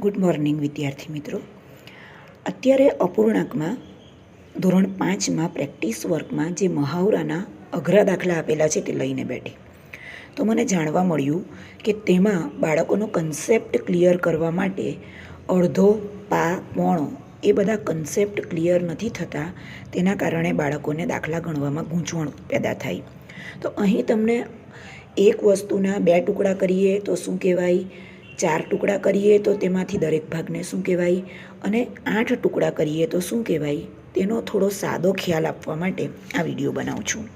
Good morning, વિદ્યાર્થી મિત્રો. અત્યારે અપૂર્ણાંકમાં ધોરણ પાંચમાં પ્રેક્ટિસ વર્કમાં જે મહાવરાના અઘરા દાખલા આપેલા છે તે લઈને બેઠી. તો મને જાણવા મળ્યું કે તેમાં બાળકોનો કન્સેપ્ટ ક્લિયર કરવા માટે અડધો, પા પોણો એ બધા કન્સેપ્ટ ક્લિયર નથી થતા, તેના કારણે બાળકોને દાખલા ગણવામાં ગૂંચવણ પેદા થાય. તો અહીં તમને એક વસ્તુના બે ટુકડા કરીએ તો શું કહેવાય? ચાર ટુકડા કરીએ તો તેમાંથી દરેક ભાગને શું કહેવાય? અને આઠ ટુકડા કરીએ તો શું કહેવાય? તેનો થોડો સાદો ખ્યાલ આપવા માટે આ વીડિયો બનાવું છું.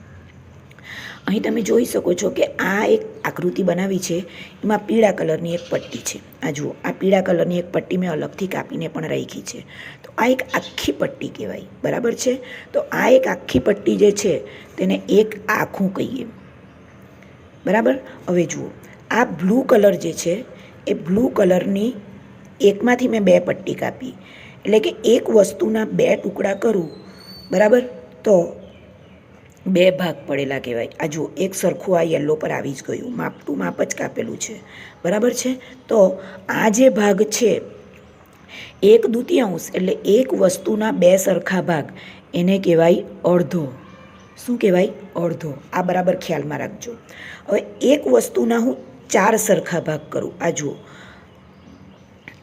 અહીં તમે જોઈ શકો છો કે આ એક આકૃતિ બનાવી છે. એમાં પીળા કલરની એક પટ્ટી છે. આ જુઓ, આ પીળા કલરની એક પટ્ટી મેં અલગથી કાપીને પણ રાખી છે. તો આ એક આખી પટ્ટી કહેવાય. બરાબર છે? તો આ એક આખી પટ્ટી જે છે, તેને એક આખું કહીએ. બરાબર? હવે જુઓ, આ બ્લુ કલર જે છે એ બ્લુ કલરની એકમાંથી મેં બે પટ્ટી કાપી. એટલે કે એક વસ્તુના બે ટુકડા કરું, બરાબર? તો બે ભાગ પડેલા કહેવાય. આ જુઓ, એક સરખું આ યલો પર આવી જ ગયું. માપ ટુ માપ જ કાપેલું છે. બરાબર છે? તો આ જે ભાગ છે, એક દુતિયાંશ એટલે એક વસ્તુના બે સરખા ભાગ, એને કહેવાય અડધો. શું કહેવાય? અડધો. આ બરાબર ખ્યાલમાં રાખજો. હવે એક વસ્તુના હું ચાર સરખા ભાગ કરું. આ જુઓ.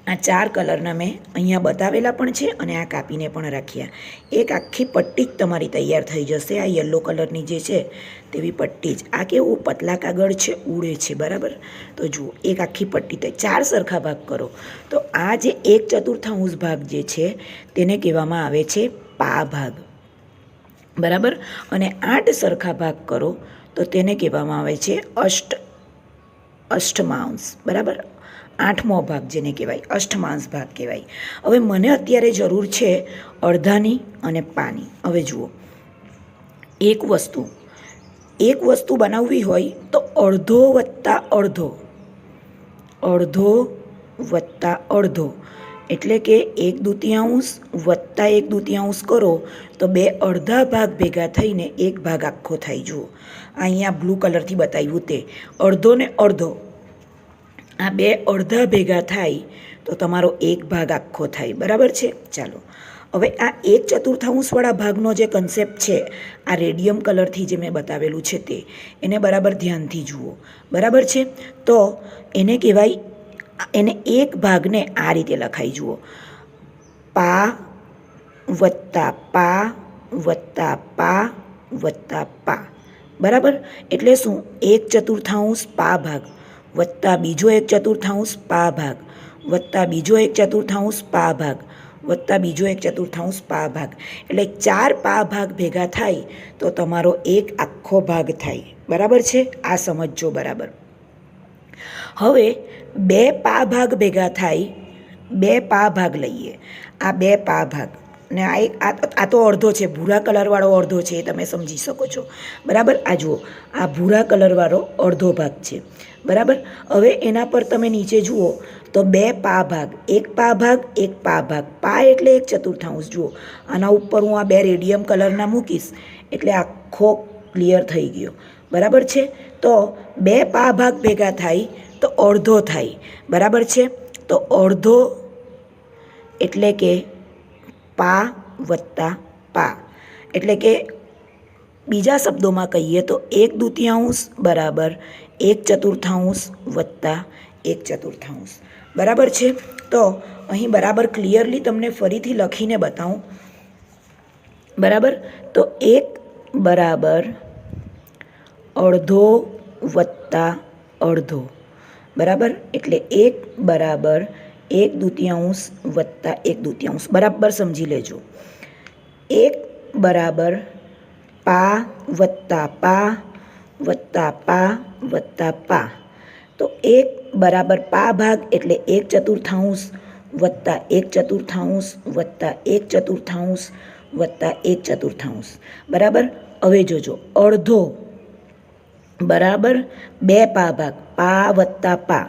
આ ચાર કલરના મેં અહીંયા બતાવેલા પણ છે અને આ કાપીને પણ રાખ્યા. એક આખી પટ્ટી જ તમારી તૈયાર થઈ જશે. આ યલો કલરની જે છે તેવી પટ્ટી જ. આ કેવું પતલા કાગળ છે? ઉડે છે, બરાબર? તો જુઓ, એક આખી પટ્ટી તો ચાર સરખા ભાગ કરો. તો આ જે એક ચતુર્થાંશ ભાગ જે છે તેને કહેવામાં આવે છે પા ભાગ. બરાબર? અને આઠ સરખા ભાગ કરો તો તેને કહેવામાં આવે છે અષ્ટ અષ્ટમાંશ બરાબર? આઠમો ભાગ જેને કહેવાય અષ્ટમાંશ ભાગ કહેવાય. હવે મને અત્યારે જરૂર છે અડધાની અને પાની. હવે જુઓ. એક વસ્તુ. એક વસ્તુ બનાવવી હોય તો અડધો વત્તા અડધો. અડધો વત્તા અડધો. એટલે કે એક દુતિયાંશ વત્તા એક દુતિયાંશ કરો તો બે અડધા ભાગ ભેગા થઈને એક ભાગ આખો થાય. જુઓ. અહીંયા બ્લુ કલરથી બતાવ્યું તે. અડધો ને અડધો. આ બે અડધા ભેગા થાય તો તમારો એક ભાગ આખો થાય. બરાબર છે? ચાલો. હવે આ એક ચતુર્થાંશવાળા ભાગનો જે કન્સેપ્ટ છે, આ રેડિયમ કલરથી જે મેં બતાવેલું છે તે, એને બરાબર ધ્યાનથી જુઓ. બરાબર છે? તો એને કહેવાય, એને એક ભાગને આ રીતે લખાઈ જુઓ. પા વત્તા પા વત્તા પા વત્તા પા. બરાબર? એટલે શું? એક ચતુર્થાંશ પા ભાગ વત્તા બીજો એક ચતુર્થાંશ પા ભાગ વત્તા બીજો એક ચતુર્થાંશ પા ભાગ વત્તા બીજો એક ચતુર્થાંશ પા ભાગ. એટલે ચાર પા ભાગ ભેગા થાય તો તમારો એક આખો ભાગ થાય. બરાબર છે? આ સમજજો બરાબર. હવે બે પા ભાગ ભેગા થાય, બે પા ભાગ લઈએ. આ બે પા ભાગ ને આ આ તો અડધો છે, ભૂરા કલરવાળો અડધો છે એ તમે સમજી શકો છો. બરાબર? આ જુઓ, આ ભૂરા કલરવાળો અડધો ભાગ છે. બરાબર? હવે એના પર તમે નીચે જુઓ, તો બે પા ભાગ, એક પા ભાગ, એક પા ભાગ. પા એટલે એક ચતુર્થાંશ, જુઓ. આના ઉપર હું આ બે રેડિયમ કલરના મૂકીશ, એટલે આખો ક્લિયર થઈ ગયો. બરાબર છે? તો બે પા ભાગ ભેગા થાય, તો અડધો થાય. બરાબર છે? તો અડધો એટલે કે પા વત્તા પા. એટલે કે બીજા શબ્દોમાં કહીએ તો એક દુતિયાંશ બરાબર, એક ચતુર્થાંશ વત્તા, એક ચતુર્થાંશ. બરાબર છે? તો અહીં બરાબર ક્લિયરલી તમને ફરીથી લખીને બતાવું. બરાબર? તો એક બરાબર, અડધો વત્તા અડધો. બરાબર? એટલે એક બરાબર એક દુતિયાંશ વત્તા એક દુતિયાંશ બરાબર સમજી લેજો એક બરાબર પા વત્તા પા વત્તા પા વત્તા પા તો એક બરાબર પા ભાગ એટલે એક ચતુર્થાંશ વત્તા એક ચતુર્થાંશ વત્તા એક ચતુર્થાંશ વત્તા એક ચતુર્થાંશ બરાબર હવે જોજો અડધો બરાબર બે પા ભાગ પા વત્તા પા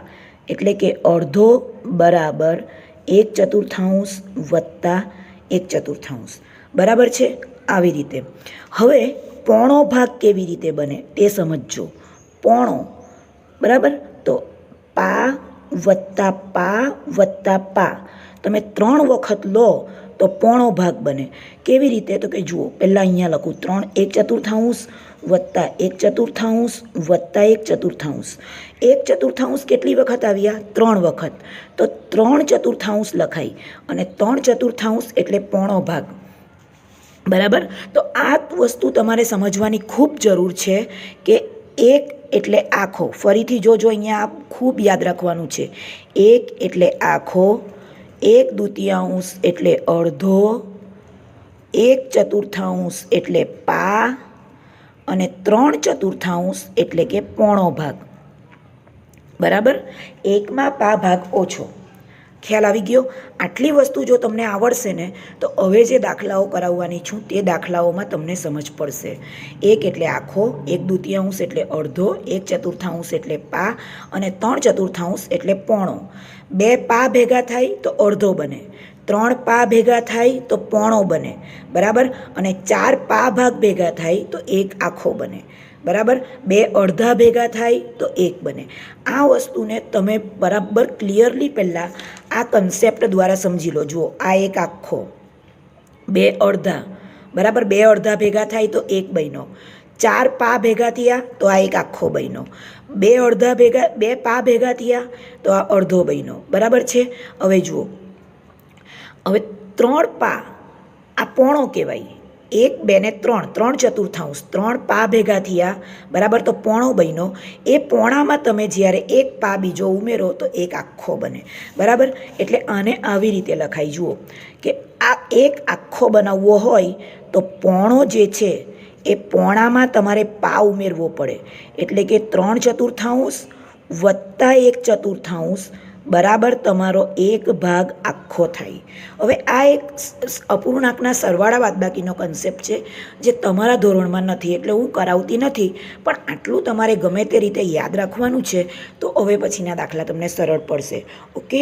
એટલે કે અડધો બરાબર એક ચતુર્થાંશ વત્તા એક ચતુર્થાંશ. બરાબર છે? આવી રીતે. હવે પોણો ભાગ કેવી રીતે બને તે સમજજો. પોણો. બરાબર? તો પા વત્તા પા વત્તા પા. તમે ત્રણ વખત લો તો પોણો ભાગ બને. કેવી રીતે? તો કે જુઓ, પહેલાં અહીંયા લખું, ત્રણ એક ચતુર્થાંશ વત્તા એક ચતુર્થાંશ, વત્તા એક ચતુર્થાંશ. એક ચતુર્થાંશ કેટલી વખત આવ્યા? ત્રણ વખત. તો ત્રણ ચતુર્થાંશ લખાય અને ત્રણ ચતુર્થાંશ એટલે પોણો ભાગ. બરાબર? તો આ વસ્તુ તમારે સમજવાની ખૂબ જરૂર છે કે એક એટલે આખો. ફરીથી જોજો, અહીંયા ખૂબ યાદ રાખવાનું છે. એક એટલે આખો, એક દ્વિતીયાંશ એટલે અડધો, એક ચતુર્થાંશ એટલે પા અને ત્રણ ચતુર્થાંશ એટલે કે પોણો ભાગ. બરાબર? એકમાં પા ભાગ ઓછો. ખ્યાલ આવી ગયો? આટલી વસ્તુ જો તમને આવડશે ને, તો હવે જે દાખલાઓ કરાવવાની છું તે દાખલાઓમાં તમને સમજ પડશે. એક એટલે આખો, એક દ્વિતીયાંશ એટલે અડધો, એક ચતુર્થાંશ એટલે પા અને ત્રણ ચતુર્થાંશ એટલે પોણો. બે પા ભેગા થાય તો અડધો બને. ત્રણ પા ભેગા થાય તો પોણો બને, બરાબર? અને ચાર પા ભાગ ભેગા થાય તો એક આખો બને, બરાબર? બે અડધા ભેગા થાય તો એક બને. આ વસ્તુને તમે બરાબર ક્લિયરલી પહેલાં આ કન્સેપ્ટ દ્વારા સમજી લો. જુઓ, આ એક આખો, બે અડધા, બરાબર? બે અડધા ભેગા થાય તો એક બહેનો ચાર પા ભેગા થયા તો આ એક આખો બહેનો બે અડધા ભેગા, બે પા ભેગા થયા તો આ અડધો બહેનો બરાબર છે? હવે જુઓ હવે ત્રણ પા આ પોણો કહેવાય. એક, બે ને ત્રણ ત્રણ ચતુર્થાંશ, ત્રણ પા ભેગા થયા, બરાબર? તો પોણો બન્યો. એ પોણામાં તમે જ્યારે એક પા બીજો ઉમેરો, તો એક આખો બને. બરાબર? એટલે આને આવી રીતે લખાય. જુઓ કે આ એક આખો બનાવવો હોય, તો પોણો જે છે, એ પોણામાં તમારે પા ઉમેરવો પડે. એટલે કે ત્રણ ચતુર્થાંશ વત્તા એક ચતુર્થાંશ બરાબર તમારો એક ભાગ આખો થાય. હવે આ એક અપૂર્ણાંકના સરવાળા બાદબાકીનો કન્સેપ્ટ છે, જે તમારા ધોરણમાં નથી, એટલે હું કરાવતી નથી, પણ આટલું તમારે ગમે તે રીતે યાદ રાખવાનું છે, તો હવે પછીના દાખલા તમને સરળ પડશે. ઓકે?